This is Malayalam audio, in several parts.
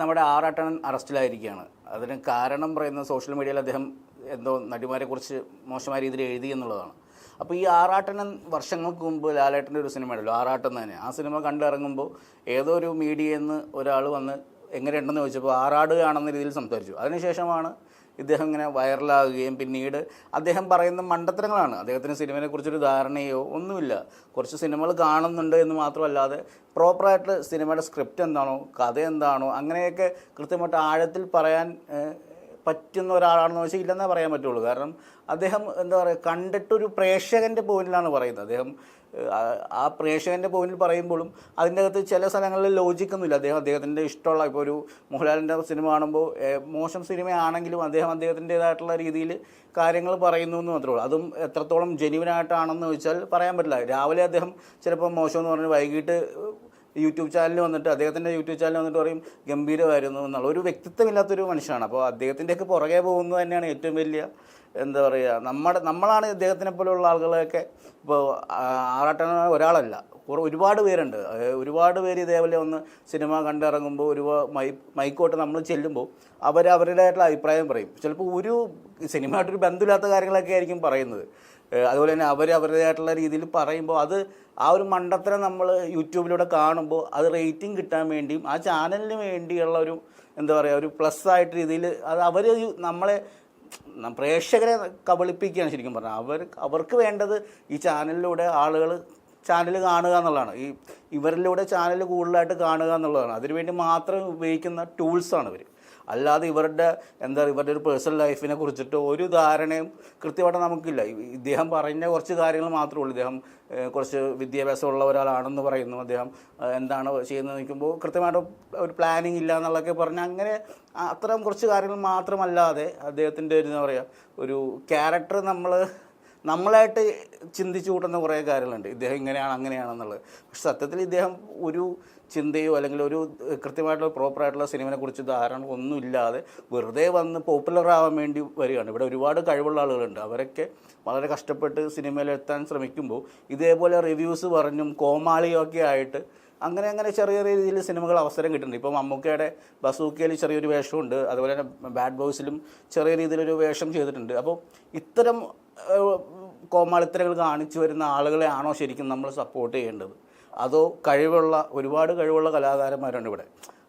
നമ്മുടെ ആറാട്ടൻ അറസ്റ്റിലായിരിക്കുകയാണ്. അതിന് കാരണം പറയുന്ന സോഷ്യൽ മീഡിയയിൽ അദ്ദേഹം എന്തോ നടിമാരെക്കുറിച്ച് മോശമായ രീതിയിൽ എഴുതി എന്നുള്ളതാണ്. അപ്പോൾ ഈ ആറാട്ടൻ വർഷങ്ങൾക്ക് മുമ്പ് ലാലേട്ടന്റെ ഒരു സിനിമ ഉണ്ടല്ലോ ആറാട്ടൻ തന്നെ. ആ സിനിമ കണ്ടിറങ്ങുമ്പോൾ ഏതോ ഒരു മീഡിയയിൽ നിന്ന് ഒരാൾ വന്ന് എങ്ങനെയുണ്ടെന്ന് ചോദിച്ചപ്പോൾ ആറാടുകയാണെന്ന രീതിയിൽ സംസാരിച്ചു. അതിനുശേഷമാണ് ഇദ്ദേഹം ഇങ്ങനെ വൈറലാകുകയും പിന്നീട് അദ്ദേഹം പറയുന്ന മണ്ടത്തരങ്ങളാണ്. അദ്ദേഹത്തിന് സിനിമയെ കുറിച്ചൊരു ധാരണയോ ഒന്നുമില്ല. കുറച്ച് സിനിമകൾ കാണുന്നുണ്ട് എന്ന് മാത്രമല്ലാതെ പ്രോപ്പറായിട്ട് സിനിമയുടെ സ്ക്രിപ്റ്റ് എന്താണോ കഥ എന്താണോ അങ്ങനെയൊക്കെ കൃത്യമായിട്ട് ആഴത്തിൽ പറയാൻ പറ്റുന്ന ഒരാളാണെന്ന് വെച്ചാൽ ഇല്ലെന്നേ പറയാൻ പറ്റുള്ളൂ. കാരണം അദ്ദേഹം എന്താ പറയുക കണ്ടിട്ടൊരു പ്രേക്ഷകന്റെ പോയിന്റിലാണ് പറയുന്നത്. അദ്ദേഹം ആ- പ്രേക്ഷകന്റെ പോയിന്റിൽ പറയുമ്പോഴും അതിന്റെ അകത്ത് ചില സ്ഥലങ്ങളിൽ ലോജിക്കൊന്നുമില്ല അദ്ദേഹം അദ്ദേഹത്തിന്റെ ഇഷ്ടമുള്ള ഇപ്പോൾ ഒരു മോഹൻലാലിന്റെ സിനിമ കാണുമ്പോൾ മോശം സിനിമയാണെങ്കിലും അദ്ദേഹം അദ്ദേഹത്തിന്റെതായിട്ടുള്ള രീതിയിൽ കാര്യങ്ങൾ പറയുന്നു എന്ന് മാത്രമേ ഉള്ളൂ. അതും എത്രത്തോളം ജെനുവിനായിട്ടാണെന്ന് ചോദിച്ചാൽ പറയാൻ പറ്റില്ല. രാവിലെ അദ്ദേഹം ചിലപ്പോൾ മോശം എന്ന് പറഞ്ഞ് വൈകിട്ട് യൂട്യൂബ് ചാനലിൽ വന്നിട്ട് അദ്ദേഹത്തിന്റെ യൂട്യൂബ് ചാനൽ വന്നിട്ട് പറയും ഗംഭീരമായിരുന്നു എന്നുള്ള. ഒരു വ്യക്തിത്വമില്ലാത്തൊരു മനുഷ്യനാണ്. അപ്പോൾ അദ്ദേഹത്തിന്റെയൊക്കെ പുറകെ പോകുന്നത് തന്നെയാണ് ഏറ്റവും വലിയ എന്താ പറയുക നമ്മുടെ നമ്മളാണ് ഇദ്ദേഹത്തിനെ പോലെയുള്ള ആളുകളെയൊക്കെ ഇപ്പോൾ ആറാട്ടാണ് ഒരാളല്ല. ഒരുപാട് പേരുണ്ട്. ഒരുപാട് പേര് ഇതേപോലെ ഒന്ന് സിനിമ കണ്ടിറങ്ങുമ്പോൾ ഒരു മൈ മൈക്കോട്ട് നമ്മൾ ചെല്ലുമ്പോൾ അവർ അവരുടേതായിട്ടുള്ള അഭിപ്രായം പറയും. ചിലപ്പോൾ ഒരു സിനിമയായിട്ടൊരു ബന്ധമില്ലാത്ത കാര്യങ്ങളൊക്കെ ആയിരിക്കും പറയുന്നത്. അതുപോലെ തന്നെ അവർ അവരുടേതായിട്ടുള്ള രീതിയിൽ പറയുമ്പോൾ അത് ആ ഒരു മണ്ടത്തരം നമ്മൾ യൂട്യൂബിലൂടെ കാണുമ്പോൾ അത് റേറ്റിംഗ് കിട്ടാൻ വേണ്ടിയും ആ ചാനലിന് വേണ്ടിയുള്ള ഒരു എന്താ പറയുക ഒരു പ്ലസ് ആയിട്ട് രീതിയിൽ അത് അവർ നമ്മളെ പ്രേക്ഷകരെ കബളിപ്പിക്കുകയാണ് ശരിക്കും പറഞ്ഞാൽ അവർ അവർക്ക് വേണ്ടത് ഈ ചാനലിലൂടെ ആളുകൾ ചാനൽ കാണുക എന്നുള്ളതാണ്. ഈ ഇവരിലൂടെ ചാനൽ കൂടുതലായിട്ട് കാണുക എന്നുള്ളതാണ്. അതിനുവേണ്ടി മാത്രം ഉപയോഗിക്കുന്ന ടൂൾസാണ് ഇവർ അല്ലാതെ ഇവരുടെ എന്താ ഇവരുടെ ഒരു പേഴ്സണൽ ലൈഫിനെ കുറിച്ചിട്ട് ഒരു ധാരണയും കൃത്യമായിട്ട് നമുക്കില്ല. ഇദ്ദേഹം പറഞ്ഞ കുറച്ച് കാര്യങ്ങൾ മാത്രമേ ഉള്ളൂ. ഇദ്ദേഹം കുറച്ച് കുറച്ച് വിദ്യാഭ്യാസമുള്ള ഒരാളാണെന്ന് പറയുന്നു. അദ്ദേഹം എന്താണ് ചെയ്യുന്നത് നിൽക്കുമ്പോൾ കൃത്യമായിട്ട് ഒരു പ്ലാനിങ് ഇല്ല എന്നുള്ളതൊക്കെ പറഞ്ഞ് അങ്ങനെ അത്തരം കുറച്ച് കാര്യങ്ങൾ മാത്രമല്ലാതെ അദ്ദേഹത്തിന്റെ എന്താ പറയുക ഒരു ക്യാരക്ടർ നമ്മൾ നമ്മളായിട്ട് ചിന്തിച്ചു കൂട്ടുന്ന കുറേ കാര്യങ്ങളുണ്ട്. ഇദ്ദേഹം ഇങ്ങനെയാണ് അങ്ങനെയാണെന്നുള്ളത്. പക്ഷെ സത്യത്തിൽ ഇദ്ദേഹം ഒരു ചിന്തയോ അല്ലെങ്കിൽ ഒരു കൃത്യമായിട്ടുള്ള പ്രോപ്പറായിട്ടുള്ള സിനിമയെ കുറിച്ച് ധാരണ ഒന്നുമില്ലാതെ വെറുതെ വന്ന് പോപ്പുലർ ആവാൻ വേണ്ടി വരികയാണ്. ഇവിടെ ഒരുപാട് കഴിവുള്ള ആളുകളുണ്ട്. അവരൊക്കെ വളരെ കഷ്ടപ്പെട്ട് സിനിമയിലെത്താൻ ശ്രമിക്കുമ്പോൾ ഇതേപോലെ റിവ്യൂസ് പറഞ്ഞും കോമാളിയൊക്കെ ആയിട്ട് അങ്ങനെ അങ്ങനെ ചെറിയ രീതിയിൽ സിനിമകൾ അവസരം കിട്ടുന്നുണ്ട്. ഇപ്പോൾ മമ്മൂക്കയുടെ ബസൂക്കയിൽ ചെറിയൊരു വേഷമുണ്ട്. അതുപോലെ തന്നെ ബാഡ് ബോയ്സിലും ചെറിയ രീതിയിലൊരു വേഷം ചെയ്തിട്ടുണ്ട്. അപ്പോൾ ഇത്തരം കോമാളിത്തരങ്ങൾ കാണിച്ചു വരുന്ന ആളുകളെ ആണോ ശരിക്കും നമ്മൾ സപ്പോർട്ട് ചെയ്യേണ്ടത്? അതോ കഴിവുള്ള ഒരുപാട് കഴിവുള്ള കലാകാരന്മാരുണ്ട് ഇവിടെ.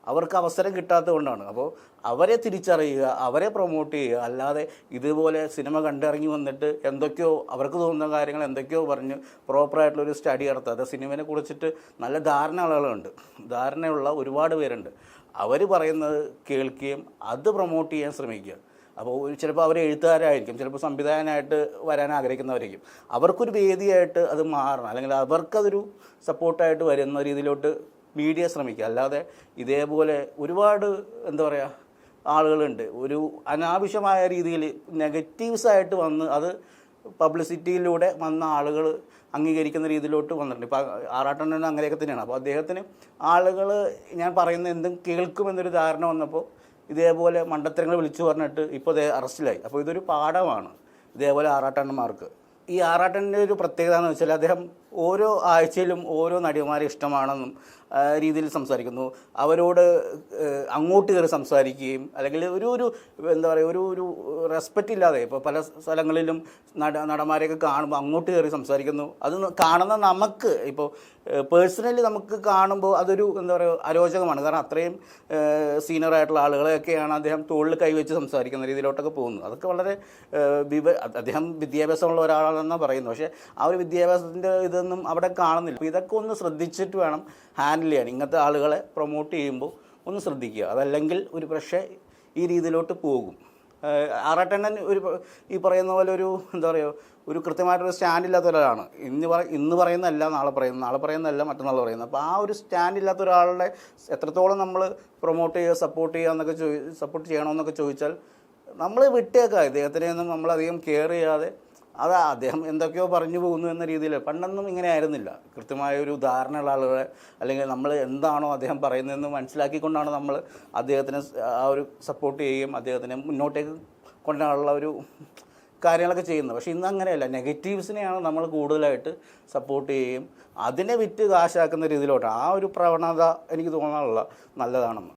അവർക്ക് അവസരം കിട്ടാത്തത് കൊണ്ടാണ്. അപ്പോൾ അവരെ തിരിച്ചറിയുക അവരെ പ്രൊമോട്ട് ചെയ്യുക. അല്ലാതെ ഇതുപോലെ സിനിമ കണ്ടിറങ്ങി വന്നിട്ട് എന്തൊക്കെയോ അവർക്ക് തോന്നുന്ന കാര്യങ്ങൾ എന്തൊക്കെയോ പറഞ്ഞ് പ്രോപ്പറായിട്ടുള്ളൊരു സ്റ്റഡി നടത്താതെ സിനിമയെ കുറിച്ചിട്ട് നല്ല ധാരണ ആളുകളുണ്ട്. ധാരണയുള്ള ഒരുപാട് പേരുണ്ട്. അവർ പറയുന്നത് കേൾക്കുകയും അത് പ്രൊമോട്ട് ചെയ്യാൻ ശ്രമിക്കുക. അപ്പോൾ ചിലപ്പോൾ അവർ എഴുത്തുകാരായിരിക്കും ചിലപ്പോൾ സംവിധായകനായിട്ട് വരാൻ ആഗ്രഹിക്കുന്നവരായിരിക്കും. അവർക്കൊരു വേദിയായിട്ട് അത് മാറണം. അല്ലെങ്കിൽ അവർക്കതൊരു സപ്പോർട്ടായിട്ട് വരുന്ന രീതിയിലോട്ട് മീഡിയ ശ്രമിക്കുക. അല്ലാതെ ഇതേപോലെ ഒരുപാട് എന്താ പറയുക ആളുകളുണ്ട്. ഒരു അനാവശ്യമായ രീതിയിൽ നെഗറ്റീവ്സ് ആയിട്ട് വന്ന് അത് പബ്ലിസിറ്റിയിലൂടെ വന്ന ആളുകൾ അംഗീകരിക്കുന്ന രീതിയിലോട്ട് വന്നിട്ടുണ്ട്. ഇപ്പോൾ ആറാട്ടണ്ണൻ അങ്ങനെയൊക്കെ തന്നെയാണ്. അപ്പോൾ അദ്ദേഹത്തിന് ആളുകൾ ഞാൻ പറയുന്ന എന്തും കേൾക്കുമെന്നൊരു ധാരണ വന്നപ്പോൾ ഇതേപോലെ മണ്ടത്തരങ്ങൾ വിളിച്ചു പറഞ്ഞിട്ട് ഇപ്പോൾ ഇതേ അറസ്റ്റിലായി. അപ്പോൾ ഇതൊരു പാഠമാണ് ഇതേപോലെ ആറാട്ടണ്ണന്മാർക്ക് ഈ ആറാട്ടന്റെ ഒരു പ്രത്യേകത എന്ന് വെച്ചാൽ അദ്ദേഹം ഓരോ ആഴ്ചയിലും ഓരോ നടിമാരെ ഇഷ്ടമാണെന്നും രീതിയിൽ സംസാരിക്കുന്നു. അവരോട് അങ്ങോട്ട് കയറി സംസാരിക്കുകയും അല്ലെങ്കിൽ ഒരു ഒരു എന്താ പറയുക ഒരു ഒരു റെസ്പെക്റ്റ് ഇല്ലാതെ ഇപ്പോൾ പല സ്ഥലങ്ങളിലും നട നടന്മാരെയൊക്കെ കാണുമ്പോൾ അങ്ങോട്ട് കയറി സംസാരിക്കുന്നു. അത് കാണുന്ന നമുക്ക് ഇപ്പോൾ പേഴ്സണലി നമുക്ക് കാണുമ്പോൾ അതൊരു എന്താ പറയുക അരോചകമാണ്. കാരണം അത്രയും സീനിയർ ആയിട്ടുള്ള ആളുകളെയൊക്കെയാണ് അദ്ദേഹം തോളിൽ കൈവച്ച് സംസാരിക്കുന്ന രീതിയിലോട്ടൊക്കെ പോകുന്നത്. അതൊക്കെ വളരെ വിവ അദ്ദേഹം വിദ്യാഭ്യാസമുള്ള ഒരാളാണെന്നാണ് പറയുന്നത്. പക്ഷേ ആ ഒരു വിദ്യാഭ്യാസത്തിന്റെ ഇതൊന്നും അവിടെ കാണുന്നില്ല. അപ്പോൾ ഇതൊക്കെ ഒന്ന് ശ്രദ്ധിച്ചിട്ട് വേണം ഹാൻഡിൽ ഇങ്ങനത്തെ ആളുകളെ പ്രൊമോട്ട് ചെയ്യുമ്പോൾ ഒന്ന് ശ്രദ്ധിക്കുക. അതല്ലെങ്കിൽ ഒരു പക്ഷേ ഈ രീതിയിലോട്ട് പോകും. ആറാട്ടണ്ണൻ ഒരു ഈ പറയുന്ന പോലെ ഒരു എന്താ പറയുക ഒരു കൃത്യമായിട്ടൊരു സ്റ്റാൻഡ് ഇല്ലാത്ത ഒരാളാണ്. ഇന്ന് പറ ഇന്ന് പറയുന്നതല്ല നാളെ പറയുന്നത് നാളെ പറയുന്നതല്ല മറ്റന്നാൾ പറയുന്നത്. അപ്പോൾ ആ ഒരു സ്റ്റാൻഡ് ഇല്ലാത്ത ഒരാളുടെ എത്രത്തോളം നമ്മൾ പ്രൊമോട്ട് ചെയ്യുക സപ്പോർട്ട് ചെയ്യുക എന്നൊക്കെ ചോദി സപ്പോർട്ട് ചെയ്യണമെന്നൊക്കെ ചോദിച്ചാൽ നമ്മൾ വിട്ടേക്കാം. ഇദ്ദേഹത്തിനെയൊന്നും നമ്മളധികം കെയർ ചെയ്യാതെ അത് അദ്ദേഹം എന്തൊക്കെയോ പറഞ്ഞു പോകുന്നു എന്ന രീതിയിൽ. പണ്ടൊന്നും ഇങ്ങനെ ആയിരുന്നില്ല. കൃത്യമായ ഒരു ധാരണയുള്ള ആളുകളെ അല്ലെങ്കിൽ നമ്മൾ എന്താണോ അദ്ദേഹം പറയുന്നതെന്ന് മനസ്സിലാക്കിക്കൊണ്ടാണ് നമ്മൾ അദ്ദേഹത്തിനെ ആ ഒരു സപ്പോർട്ട് ചെയ്യുകയും അദ്ദേഹത്തിനെ മുന്നോട്ടേക്ക് കൊണ്ടുവരാനുള്ള ഒരു കാര്യങ്ങളൊക്കെ ചെയ്യുന്നത്. പക്ഷേ ഇന്ന് അങ്ങനെയല്ല. നെഗറ്റീവ്സിനെയാണ് നമ്മൾ കൂടുതലായിട്ട് സപ്പോർട്ട് ചെയ്യുകയും അതിനെ വിറ്റ് കാശാക്കുന്ന രീതിയിലോട്ട് ആ ഒരു പ്രവണത എനിക്ക് തോന്നാനുള്ള നല്ലതാണെന്ന്.